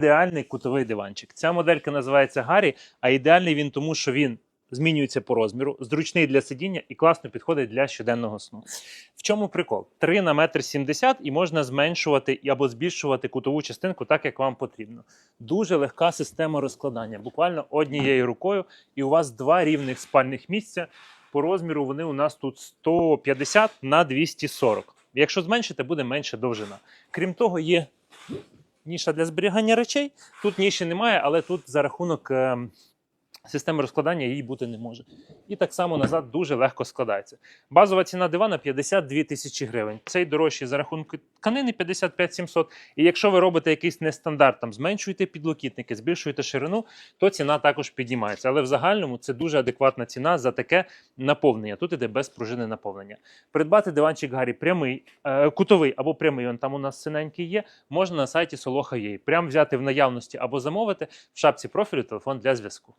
ідеальний кутовий диванчик. Ця моделька називається Гаррі, а ідеальний він тому, що він змінюється по розміру, зручний для сидіння і класно підходить для щоденного сну. В чому прикол? 3 на метр 70 і можна зменшувати або збільшувати кутову частинку так, як вам потрібно. Дуже легка система розкладання. Буквально однією рукою, і у вас два рівних спальних місця. По розміру вони у нас тут 150 на 240. Якщо зменшити, буде менша довжина. Крім того, є ніша для зберігання речей. Тут ніші немає, але тут за рахунок ем, системи розкладання її бути не може. І так само назад дуже легко складається. Базова ціна дивана 52 тисячі гривень. Цей дорожчий за рахунок тканини 55 700. І якщо ви робите якийсь нестандарт, там зменшуєте підлокітники, збільшуєте ширину, то ціна також підіймається. Але в загальному це дуже адекватна ціна за таке наповнення. Тут іде без пружини наповнення. Придбати диванчик Гаррі прямий, е, кутовий або прямий, он там у нас синенький є, можна на сайті Soloha.ua. Прям взяти в наявності або замовити в шапці профілю телефон для зв'язку.